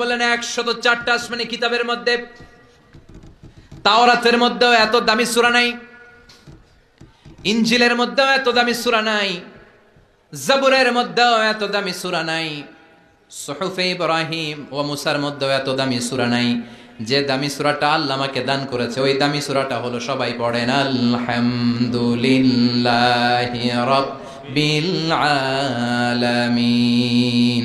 বললেন, একশত চারটা আসমানি কিতাবের মধ্যে, তাওরাতের মধ্যেও এত দামি সূরা নাই ইঞ্জিলের মধ্যেও এত দামি সূরা নাই, জাবুরের মধ্যেও এত দামি সূরা নাই, সুহুফে ইব্রাহিম ও মুসার মধ্যেও এত দামি সূরা নাই। যে দামি সূরাটা আল্লাহ আমাকে দান করেছে, ওই দামি সুরাটা হলো সবাই পড়েন, আলহামদুলিল্লাহি রাব্বিল আলামিন।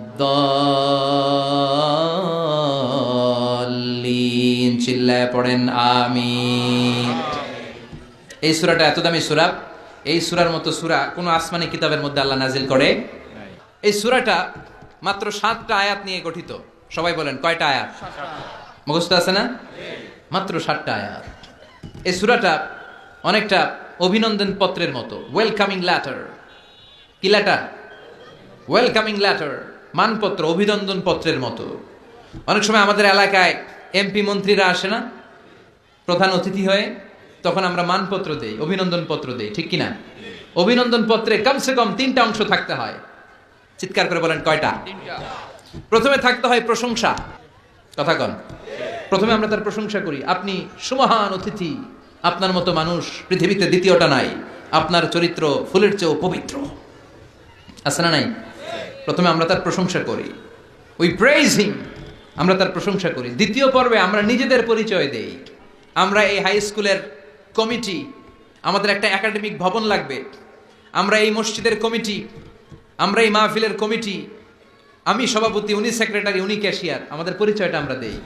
চিল্লায় পড়েন আমি এই সূরাটা এত দামি সূরা? এই সূরার মতো সূরা কোনো আসমানি কিতাবের মধ্যে আল্লাহ নাজিল করে? এই সূরাটা মাত্র সাতটা আয়াত নিয়ে গঠিত। সবাই বলেন কয়টা আয়াত? মুখস্থ আছে না? মাত্র সাতটা আয়াত। এই সূরাটা অনেকটা অভিনন্দন পত্রের মতো। ওয়েলকামিং ল্যাটার কি ল্যাটার ওয়েলকামিং ল্যাটার মানপত্র, অভিনন্দন পত্রের মতো। অনেক সময় আমাদের এলাকায় এমপি মন্ত্রীরা আসে না, প্রধান অতিথি হয়ে, তখন আমরা মানপত্র দেই, অভিনন্দন পত্র দেই, ঠিক কিনা? অভিনন্দন পত্রে কমসে কম তিনটা অংশ থাকতে হয়। চিৎকার করে বলেন, কয়টা? প্রথমে থাকতে হয় প্রশংসা। কথা কন। প্রথমে আমরা তার প্রশংসা করি, আপনি সুমহান অতিথি, আপনার মতো মানুষ, পৃথিবীতে দ্বিতীয়টা নাই, আপনার চরিত্র ফুলের চেয়েও পবিত্র। আছে না নাই? প্রথমে আমরা তার প্রশংসা করি। উই প্রেজ হিম আমরা তার প্রশংসা করি। দ্বিতীয় পর্বে আমরা নিজেদের পরিচয় দেই। আমরা এই হাই স্কুলের কমিটি আমাদের একটা একাডেমিক ভবন লাগবে। আমরা এই মসজিদের কমিটি আমরা এই মাহফিলের কমিটি আমি সভাপতি, উনি সেক্রেটারি উনি ক্যাশিয়ার আমাদের পরিচয়টা আমরা দেই।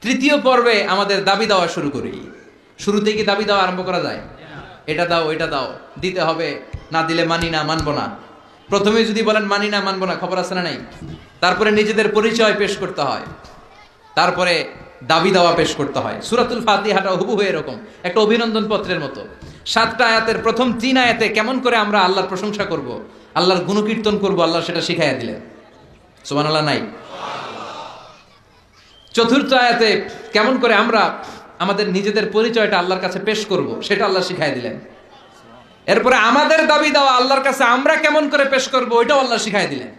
তৃতীয় পর্বে আমাদের দাবি দেওয়া শুরু করি। শুরুতে কি দাবি দেওয়া আরম্ভ করা যায়? এটা দাও এটা দাও। দিতে হবে, না দিলে মানি না, মানবো না। প্রথমে যদি বলেন, মানি না, মানবো না, খবর আছে না নাই? তারপরে নিজেদের পরিচয় পেশ করতে হয়। তারপরে দাবি দাওয়া পেশ করতে হয়। সুরাতুল ফাতিহাটা হুবহু এরকম। একটা অভিনন্দন পত্রের মতো। সাতটা আয়াতের প্রথম তিন আয়াতে কেমন করে আমরা আল্লাহর প্রশংসা করব, আল্লাহর গুণকীর্তন করব, আল্লাহ সেটা শিখাইয়া দিলেন। সুবান আল্লাহ নাই? চতুর্থ আয়াতে কেমন করে আমরা আমাদের নিজেদের পরিচয়টা আল্লাহর কাছে পেশ করব, সেটা আল্লাহ শিখাই দিলেন। এরপরে আমাদের দাবি দেওয়া আল্লাহর কাছে আমরা কেমন করে পেশ করব, ওইটাও আল্লাহ শিখাই দিলেন।